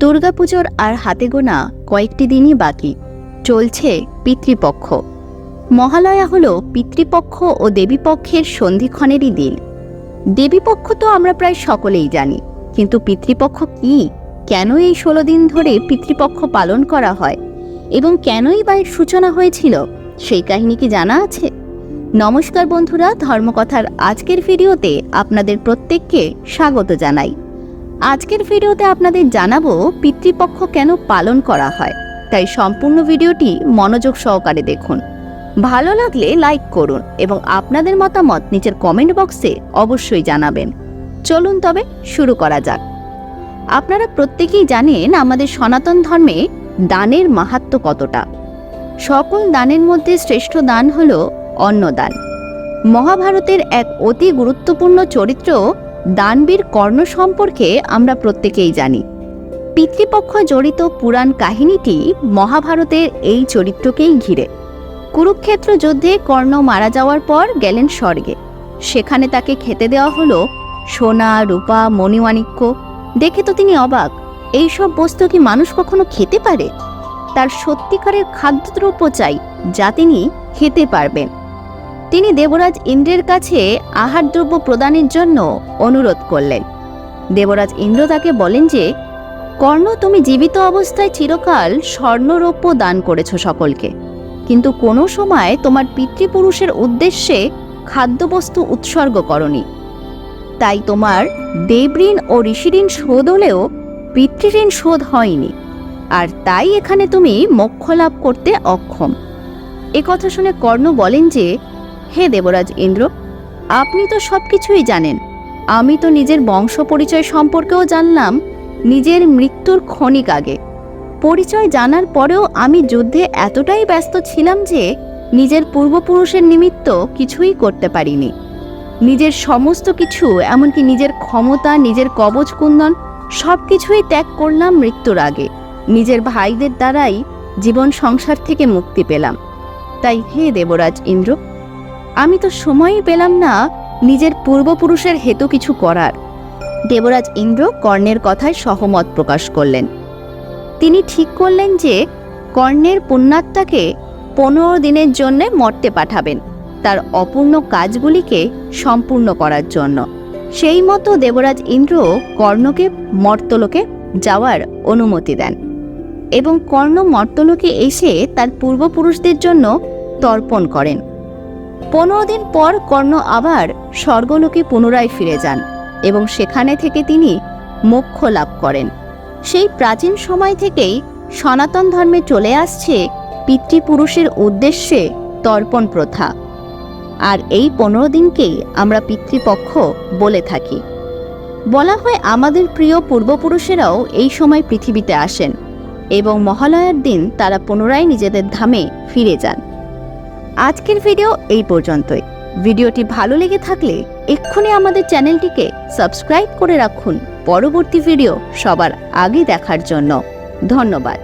দুর্গাপুজোর আর হাতে গোনা কয়েকটি দিনই বাকি। চলছে পিতৃপক্ষ। মহালয়া হল পিতৃপক্ষ ও দেবীপক্ষের সন্ধিক্ষণেরই দিন। দেবীপক্ষ তো আমরা প্রায় সকলেই জানি, কিন্তু পিতৃপক্ষ কি? কেন এই ষোলো দিন ধরে পিতৃপক্ষ পালন করা হয়? এবং কেনই বা এর সূচনা হয়েছিল? সেই কাহিনী কি জানা আছে? নমস্কার বন্ধুরা, ধর্মকথার আজকের ভিডিওতে আপনাদের প্রত্যেককে স্বাগত জানাই। আজকের ভিডিওতে আপনাদের জানাব, পিতৃপক্ষ কেন পালন করা হয়। তাই সম্পূর্ণ ভিডিওটি মনোযোগ সহকারে দেখুন। ভালো লাগলে লাইক করুন এবং আপনাদের মতামত নিচের কমেন্ট বক্সে অবশ্যই জানাবেন। চলুন তবে শুরু করা যাক। আপনারা প্রত্যেকেই জানেন আমাদের সনাতন ধর্মে দানের মাহাত্ম কতটা। সকল দানের মধ্যে শ্রেষ্ঠ দান হল অন্নদান। মহাভারতের এক অতি গুরুত্বপূর্ণ চরিত্র দানবীর কর্ণ সম্পর্কে আমরা প্রত্যেকেই জানি। পিতৃপক্ষ জড়িত পুরাণ কাহিনীটি মহাভারতের এই চরিত্রকেই ঘিরে। কুরুক্ষেত্র যুদ্ধে কর্ণ মারা যাওয়ার পর গেলেন স্বর্গে। সেখানে তাকে খেতে দেওয়া হলো সোনা, রূপা, মণিমাণিক্য। দেখে তো তিনি অবাক, এইসব বস্তু কি মানুষ কখনো খেতে পারে? তার সত্যিকারের খাদ্যদ্রব্য চাই, যা তিনি খেতে পারবেন। তিনি দেবরাজ ইন্দ্রের কাছে আহারদ্রব্য প্রদানের জন্য অনুরোধ করলেন। দেবরাজ ইন্দ্র তাকে বলেন যে, কর্ণ, তুমি জীবিত অবস্থায় চিরকাল স্বর্ণরৌপ্য দান করেছ সকলকে। কিন্তু কোনো সময় তোমার পিতৃপুরুষের উদ্দেশ্যে খাদ্যবস্তু উৎসর্গ করনি। তাই তোমার দেবঋণ ও ঋষিঋণ শোধ হলেও পিতৃঋণ শোধ হয়নি। আর তাই এখানে তুমি মোক্ষ লাভ করতে অক্ষম। কথা শুনে কর্ণ বলেন যে হে দেবরাজ ইন্দ্র, আপনি তো সব কিছুই জানেন। আমি তো নিজের বংশ পরিচয় সম্পর্কেও জানলাম, নিজের মৃত্যুর ক্ষণিক আগে। পরিচয় জানার পরেও আমি যুদ্ধে এতটাই ব্যস্ত ছিলাম যে নিজের পূর্বপুরুষের নিমিত্ত কিছুই করতে পারিনি। নিজের সমস্ত কিছু, এমনকি নিজের ক্ষমতা, নিজের কবচ কুন্দন সব কিছুই ত্যাগ করলাম মৃত্যুর আগে। নিজের ভাইদের দ্বারাই জীবন সংসার থেকে মুক্তি পেলাম। তাই হে দেবরাজ ইন্দ্র আমি তো সময়ই পেলাম না নিজের পূর্বপুরুষের হেতু কিছু করার। দেবরাজ ইন্দ্র কর্ণের কথায় সহমত প্রকাশ করলেন। তিনি ঠিক করলেন যে কর্ণের পুণ্যাত্মাকে পনেরো দিনের জন্য মর্তে পাঠাবেন, তার অপূর্ণ কাজগুলিকে সম্পূর্ণ করার জন্য। সেই মতো দেবরাজ ইন্দ্র কর্ণকে মর্তলোকে যাওয়ার অনুমতি দেন এবং কর্ণ মর্তলোকে এসে তার পূর্বপুরুষদের জন্য তর্পণ করেন। পনেরো দিন পর কর্ণ আবার স্বর্গলোকে পুনরায় ফিরে যান এবং সেখানে থেকে তিনি মোক্ষ লাভ করেন। সেই প্রাচীন সময় থেকেই সনাতন ধর্মে চলে আসছে পিতৃপুরুষের উদ্দেশ্যে তর্পণ প্রথা। আর এই পনেরো দিনকেই আমরা পিতৃপক্ষ বলে থাকি। বলা হয় আমাদের প্রিয় পূর্বপুরুষেরাও এই সময় পৃথিবীতে আসেন এবং মহালয়ার দিন তারা পুনরায় নিজেদের ধামে ফিরে যান। আজকের ভিডিও এই পর্যন্তই। ভিডিওটি ভালো লেগে থাকলে এক্ষুনি আমাদের চ্যানেলটিকে সাবস্ক্রাইব করে রাখুন। পরবর্তী ভিডিও সবার আগে দেখার জন্য। ধন্যবাদ।